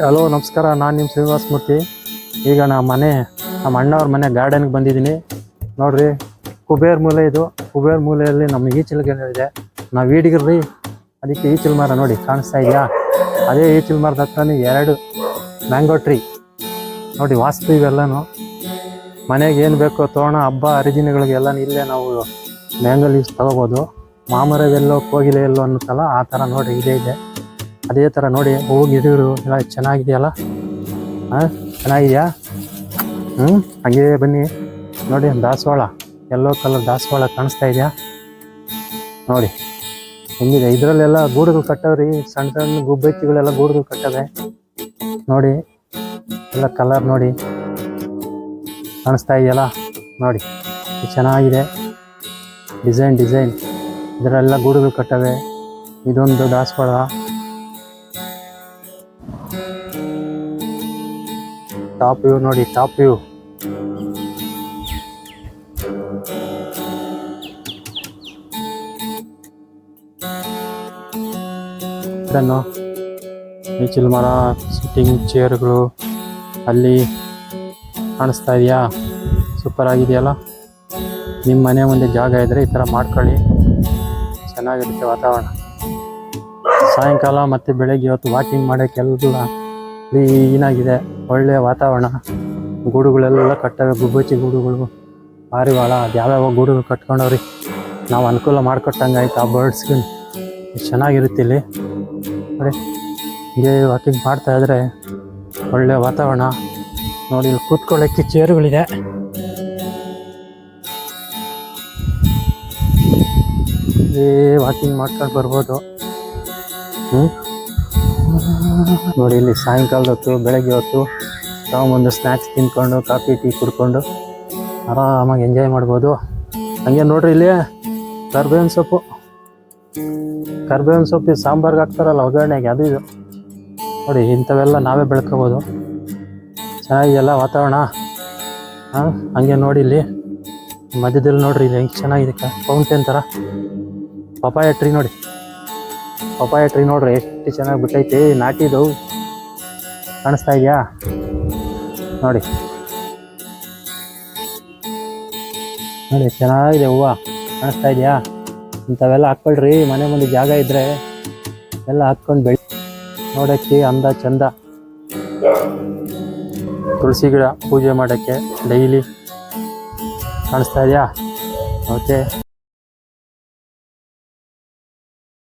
Hello, ನಮಸ್ಕಾರ. ನಾನು ನಿಮ್ಮ ಶ್ರೀನಿವಾಸ ಮೂರ್ತಿ. ಈಗ ನಮ್ಮ ಮನೆ ನಮ್ಮ ಅಣ್ಣವ್ರ ಮನೆ ಗಾರ್ಡನ್ಗೆ ಬಂದಿದ್ದೀನಿ. ನೋಡ್ರಿ, ಕುಬೇರ್ ಮೂಲೆ ಇದು. ಕುಬೇರ್ ಮೂಲೆಯಲ್ಲಿ ನಮ್ಮ ಈಚಿಲ್ ಇದೆ. ನಾವು ಈಡಿಗಿರ್ರಿ. ಅದಕ್ಕೆ ಈಚಿಲ್ ಮರ ನೋಡಿ, ಕಾಣಿಸ್ತಾ ಇದೆಯಾ? ಅದೇ ಈಚಿಲ್ ಮರದ ಹತ್ರನೇ ಎರಡು ಮ್ಯಾಂಗೋ ಟ್ರೀ ನೋಡಿ, ವಾಸ್ತು ಇವೆಲ್ಲನು. ಮನೆಗೆ ಏನು ಬೇಕೋ ತೋರಣ, ಹಬ್ಬ ಹರಿದಿನಗಳಿಗೆಲ್ಲ ಇಲ್ಲೇ ನಾವು ಮ್ಯಾಂಗೋ ಲೀವ್ಸ್ ತಗೋಬೋದು. ಮಾಮರವೆಲ್ಲೋ ಕೋಗಿಲೆ ಎಲ್ಲೋ ಅನ್ನುತ್ತಲ್ಲ, ಆ ಥರ ನೋಡಿ ಇದೇ, ಇದೆ. ಅದೇ ಥರ ನೋಡಿ ಹೂವು ಗಿಡಗಳು ಎಲ್ಲ ಚೆನ್ನಾಗಿದೆಯಲ್ಲ? ಹಾಂ ಚೆನ್ನಾಗಿದೆಯಾ? ಹ್ಞೂ ಹಾಗೇ ಬನ್ನಿ. ನೋಡಿ, ದಾಸವಾಳ ಎಲ್ಲೋ ಕಲರ್ ದಾಸವಾಳ ಕಾಣಿಸ್ತಾ ಇದೆಯಾ? ನೋಡಿ, ಹೆಂಗಿದೆ? ಇದರಲ್ಲೆಲ್ಲ ಗೂಡುಗಳು ಕಟ್ಟವ್ರಿ. ಸಣ್ಣ ಸಣ್ಣ ಗುಬ್ಬಚ್ಚಿಗಳೆಲ್ಲ ಗೂಡುಗಳು ಕಟ್ಟವೆ ನೋಡಿ, ಎಲ್ಲ ಕಲರ್ ನೋಡಿ. ಕಾಣಿಸ್ತಾ ಇದೆಯಲ್ಲ? ನೋಡಿ ಚೆನ್ನಾಗಿದೆ. Design design. ಇದರಲ್ಲೆಲ್ಲ ಗೂಡುಗಳು ಕಟ್ಟವೆ. ಇದೊಂದು ದಾಸವಾಳ. ಟಾಪ್ ವ್ಯೂ ನೋಡಿ, ಟಾಪ್ ವ್ಯೂ. ಇದನ್ನು ಈಚಿಲ್ ಮರ ಸಿಟ್ಟಿಂಗ್ ಚೇರ್ಗಳು ಅಲ್ಲಿ ಕಾಣಿಸ್ತಾ ಇದೆಯಾ? ಸೂಪರ್ ಆಗಿದೆಯಲ್ಲ? ನಿಮ್ಮ ಮನೆ ಮುಂದೆ ಜಾಗ ಇದ್ದರೆ ಈ ಥರ ಮಾಡ್ಕೊಳ್ಳಿ. ಚೆನ್ನಾಗಿರುತ್ತೆ ವಾತಾವರಣ. ಸಾಯಂಕಾಲ ಮತ್ತು ಬೆಳಗ್ಗೆ ಇವತ್ತು ವಾಕಿಂಗ್ ಮಾಡೋಕ್ಕೆಲ್ಲ ಕ್ಲೀನಾಗಿದೆ, ಒಳ್ಳೆಯ ವಾತಾವರಣ. ಗೂಡುಗಳೆಲ್ಲ ಕಟ್ಟವೆ, ಗುಬ್ಬಚ್ಚಿ ಗೂಡುಗಳು. ಪಾರಿವಾಳ ಅದು ಯಾವ್ಯಾವ ಗೂಡುಗಳು ಕಟ್ಕೊಂಡವ್ರಿ? ನಾವು ಅನುಕೂಲ ಮಾಡಿಕೊಟ್ಟಂಗೆ ಆಯ್ತು ಆ ಬರ್ಡ್ಸ್ಗೆ ಎಷ್ಟು ಚೆನ್ನಾಗಿರುತ್ತೆ ಇಲ್ಲಿ. ನೋಡಿ, ಹೀಗೆ ವಾಕಿಂಗ್ ಮಾಡ್ತಾ ಇದ್ರೆ ಒಳ್ಳೆಯ ವಾತಾವರಣ. ನೋಡಿ, ಇಲ್ಲಿ ಕೂತ್ಕೊಳ್ಳೋಕ್ಕೆ ಚೇರುಗಳಿದೆ. ವಾಕಿಂಗ್ ಮಾಡ್ಕೊಂಡು ಬರ್ಬೋದು. ಹ್ಞೂ ನೋಡಿ, ಇಲ್ಲಿ ಸಾಯಂಕಾಲದ ಹೊತ್ತು, ಬೆಳಗ್ಗೆ ಹೊತ್ತು ತಗೊಂಬಂದು ಸ್ನ್ಯಾಕ್ಸ್ ತಿನ್ಕೊಂಡು, ಕಾಫಿ, ಟೀ ಕುಡ್ಕೊಂಡು ಆರಾಮಾಗಿ ಎಂಜಾಯ್ ಮಾಡ್ಬೋದು. ಹಂಗೆ ನೋಡ್ರಿ ಇಲ್ಲಿ, ಕರ್ಬೇವಿನ ಸೊಪ್ಪು. ಕರ್ಬೇವಿನ ಸೊಪ್ಪು ಸಾಂಬಾರ್ಗೆ ಹಾಕ್ತಾರಲ್ಲ, ಒಗ್ಗರಣೆಗೆ, ಅದು ಇದು. ನೋಡಿ, ಇಂಥವೆಲ್ಲ ನಾವೇ ಬೆಳ್ಕೋಬೋದು. ಚೆನ್ನಾಗಿದೆಯಲ್ಲ ವಾತಾವರಣ? ಹಾಂ, ಹಂಗೆ ನೋಡಿ ಇಲ್ಲಿ. ಮಧ್ಯದಲ್ಲಿ ನೋಡ್ರಿ, ಇಲ್ಲಿ ಹೆಂಗೆ ಚೆನ್ನಾಗಿದೆ ಫೌಂಟೇನ್ ಥರ ಪಪಾಯ ಟ್ರೀ ನೋಡಿ. ಪಪಾಯ ಟ್ರೀ ನೋಡ್ರಿ, ಎಷ್ಟು ಚೆನ್ನಾಗಿ ಬಿಟ್ಟೈತಿ ನಾಟಿದು ಕಾಣಿಸ್ತಾ ಇದೆಯಾ? ನೋಡಿ. ನೋಡಿ, ಚೆನ್ನಾಗಿದೆ ಹೂವು. ಕಾಣಿಸ್ತಾ ಇದೆಯಾ? ಇಂಥವೆಲ್ಲ ಹಾಕ್ಕೊಳ್ರಿ, ಮನೆ ಮುಂದೆ ಜಾಗ ಇದ್ರೆ ಎಲ್ಲ ಹಾಕ್ಕೊಂಡು ಬೆಳಿ. ನೋಡೋಕ್ಕೆ ಅಂದ ಚಂದ. ತುಳಸಿ ಗಿಡ ಪೂಜೆ ಮಾಡೋಕ್ಕೆ ಡೈಲಿ. ಕಾಣಿಸ್ತಾ ಇದೆಯಾ? ಓಕೆ.